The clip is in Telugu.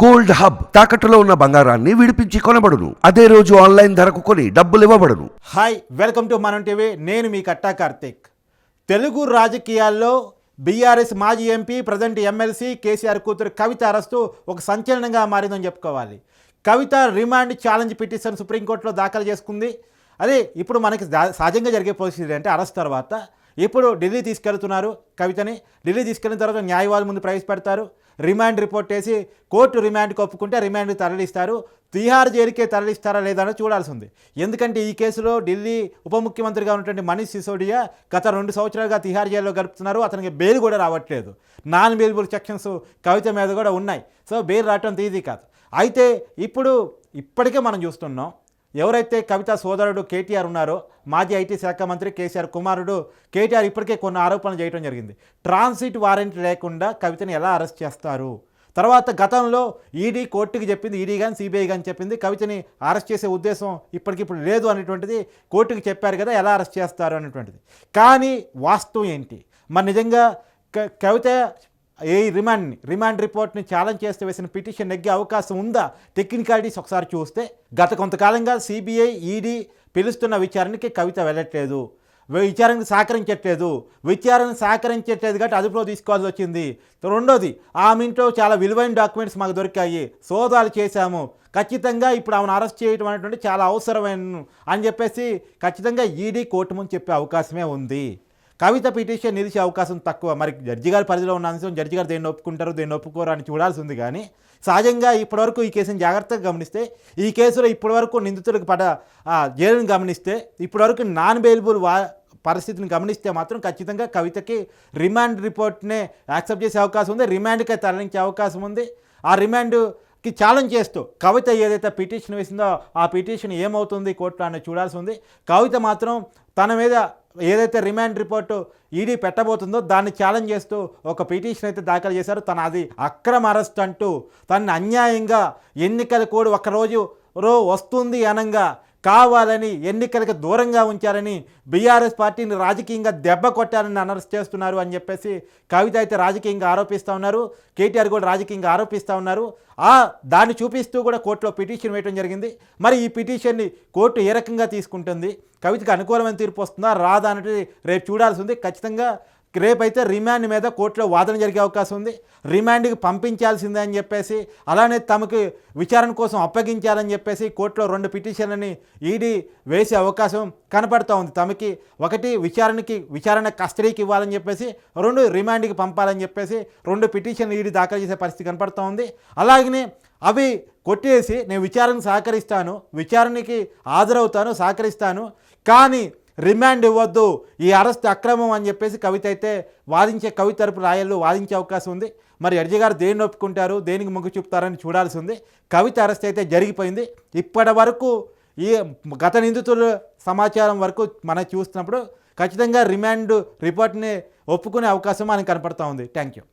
గోల్డ్ హబ్ తాకట్టులో ఉన్న బంగారాన్ని విడిపించి కొనబడును. అదే రోజు ఆన్లైన్ ధరకు కొని డబ్బులు ఇవ్వబడును. Hi welcome to Manam TV. నేను మీ కట్టా కార్తిక్. తెలుగు రాజకీయాల్లో బీఆర్ఎస్ మాజీ ఎంపీ ప్రజెంట్ ఎమ్మెల్సీ కేసీఆర్ కూతురు కవిత అరెస్టు ఒక సంచలనంగా మారిందని చెప్పుకోవాలి. కవిత రిమాండ్ ఛాలెంజ్ పిటిషన్ సుప్రీంకోర్టులో దాఖలు చేసుకుంది. అదే ఇప్పుడు మనకి సహజంగా జరిగే పరిస్థితి అంటే అరెస్ట్ తర్వాత ఇప్పుడు ఢిల్లీ తీసుకెళ్తున్నారు కవితని. ఢిల్లీ తీసుకెళ్ళిన తర్వాత న్యాయవాది ముందు ప్రవేశపెడతారు. రిమాండ్ రిపోర్ట్ వేసి కోర్టు రిమాండ్కి ఒప్పుకుంటే రిమాండ్ తరలిస్తారు. తిహార్ జైలుకే తరలిస్తారా లేదా అని చూడాల్సి ఉంది ఎందుకంటే ఈ కేసులో ఢిల్లీ ఉప ముఖ్యమంత్రిగా ఉన్నటువంటి మనీష్ సిసోడియా గత రెండు సంవత్సరాలుగా తిహార్ జైల్లో గడుపుతున్నారు. అతనికి బెయిల్ కూడా రావట్లేదు. నాన్ బెయిల్బుల్ సెక్షన్స్ కవిత మీద కూడా ఉన్నాయి. సో బెయిల్ రావటం తీది కాదు. అయితే ఇప్పుడు ఇప్పటికే మనం చూస్తున్నాం ఎవరైతే కవిత సోదరుడు కేటీఆర్ ఉన్నారో మాజీ ఐటీ శాఖ మంత్రి కేసీఆర్ కుమారుడు కేటీఆర్ ఇప్పటికే కొన్ని ఆరోపణలు చేయడం జరిగింది. ట్రాన్సిట్ వారెంట్ లేకుండా కవితని ఎలా అరెస్ట్ చేస్తారు? తర్వాత గతంలో ఈడీ కోర్టుకి చెప్పింది ఈడీ కానీ సిబిఐ కానీ చెప్పింది కవితని అరెస్ట్ చేసే ఉద్దేశం ఇప్పటికిప్పుడు లేదు అనేటువంటిది కోర్టుకి చెప్పారు కదా ఎలా అరెస్ట్ చేస్తారు అనేటువంటిది కానీ వాస్తవం ఏంటి? మరి నిజంగా క- కవిత ఏ రిమాండ్ని రిమాండ్ రిపోర్ట్ని ఛాలెంజ్ చేస్తే వేసిన పిటిషన్ నెగ్గే అవకాశం ఉందా? టెక్నికాలిటీస్ ఒకసారి చూస్తే గత కొంతకాలంగా సిబిఐ ఈడీ పిలుస్తున్న విచారణకి కవిత వెళ్ళట్లేదు. విచారణకు సహకరించట్లేదు. విచారణ సహకరించట్లేదు కాబట్టి అదుపులో తీసుకోవాల్సి వచ్చింది. రెండోది ఆమె ఇంట్లో చాలా విలువైన డాక్యుమెంట్స్ మాకు దొరికాయి. సోదాలు చేశాము. ఖచ్చితంగా ఇప్పుడు ఆమెను అరెస్ట్ చేయడం అనేటువంటి చాలా అవసరమైన అని చెప్పేసి ఖచ్చితంగా ఈడీ కోర్టు ముందు చెప్పే అవకాశమే ఉంది. కవిత పిటిషన్ నిలిచే అవకాశం తక్కువ. మరి జడ్జి గారి పరిధిలో ఉన్న అంశం జడ్జి గారు దేన్ని ఒప్పుకుంటారు దేన్ని ఒప్పుకోరు అని చూడాల్సి ఉంది కానీ సహజంగా ఇప్పటివరకు ఈ కేసుని జాగ్రత్తగా గమనిస్తే ఈ కేసులో ఇప్పటివరకు నిందితులకు పడ జైలును జైలుని గమనిస్తే ఇప్పటివరకు నాన్ బెయిలబుల్ వా పరిస్థితిని గమనిస్తే మాత్రం ఖచ్చితంగా కవితకి రిమాండ్ రిపోర్ట్నే యాక్సెప్ట్ చేసే అవకాశం ఉంది. రిమాండ్కే తరలించే అవకాశం ఉంది. ఆ రిమాండ్ కి ఛాలెంజ్ చేస్తూ కవిత ఏదైతే పిటిషన్ వేసిందో ఆ పిటిషన్ ఏమవుతుంది కోర్టులో అని చూడాల్సి ఉంది. కవిత మాత్రం తన మీద ఏదైతే రిమాండ్ రిపోర్టు ఈడీ పెట్టబోతుందో దాన్ని ఛాలెంజ్ చేస్తూ ఒక పిటిషన్ అయితే దాఖలు చేశారు. తన అది అక్రమ అరెస్ట్ అంటూ తనని అన్యాయంగా ఎన్నికల కోడ్ ఒకరోజు రో వస్తుంది అనంగా కావాలని ఎన్నికలకు దూరంగా ఉంచారని బీఆర్ఎస్ పార్టీని రాజకీయంగా దెబ్బ కొట్టారని అనర్స్ చేస్తున్నారు అని చెప్పేసి కవిత అయితే రాజకీయంగా ఆరోపిస్తూ ఉన్నారు కేటీఆర్ కూడా రాజకీయంగా ఆరోపిస్తూ ఉన్నారు. ఆ దాన్ని చూపిస్తూ కూడా కోర్టులో పిటిషన్ వేయడం జరిగింది. మరి ఈ పిటిషన్ని కోర్టు ఏ రకంగా తీసుకుంటుంది? కవితకు అనుకూలమైన తీర్పు వస్తుందా? రాదా అనేది రేపు చూడాల్సి ఉంది. ఖచ్చితంగా రేపైతే రిమాండ్ మీద కోర్టులో వాదన జరిగే అవకాశం ఉంది. రిమాండ్కి పంపించాల్సిందే అని చెప్పేసి అలానే తమకు విచారణ కోసం అప్పగించాలని చెప్పేసి కోర్టులో రెండు పిటిషన్లని ఈడీ వేసే అవకాశం కనపడుతూ ఉంది. తమకి ఒకటి విచారణకి విచారణ కస్టడీకి ఇవ్వాలని చెప్పేసి రెండు రిమాండ్కి పంపాలని చెప్పేసి రెండు పిటిషన్లు ఈడీ దాఖలు చేసే పరిస్థితి కనపడుతూ ఉంది. అలాగనే అవి కొట్టేసి నేను విచారణకు సహకరిస్తాను విచారణకి హాజరవుతాను సహకరిస్తాను. కానీ రిమాండ్ ఇవ్వద్దు ఈ అరెస్ట్ అక్రమం అని చెప్పేసి కవిత అయితే వాదించే కవి తరపు రాయల్లో వాదించే అవకాశం ఉంది. మరి ఎడ్జి గారు దేన్ని ఒప్పుకుంటారు దేనికి మొగ్గు చూపుతారని చూడాల్సి ఉంది. కవిత అరెస్ట్ అయితే జరిగిపోయింది. ఇప్పటి వరకు ఈ గత నిందితుల సమాచారం వరకు మనం చూస్తున్నప్పుడు ఖచ్చితంగా రిమాండ్ రిపోర్ట్ని ఒప్పుకునే అవకాశం మనకు కనపడతా ఉంది. Thank you.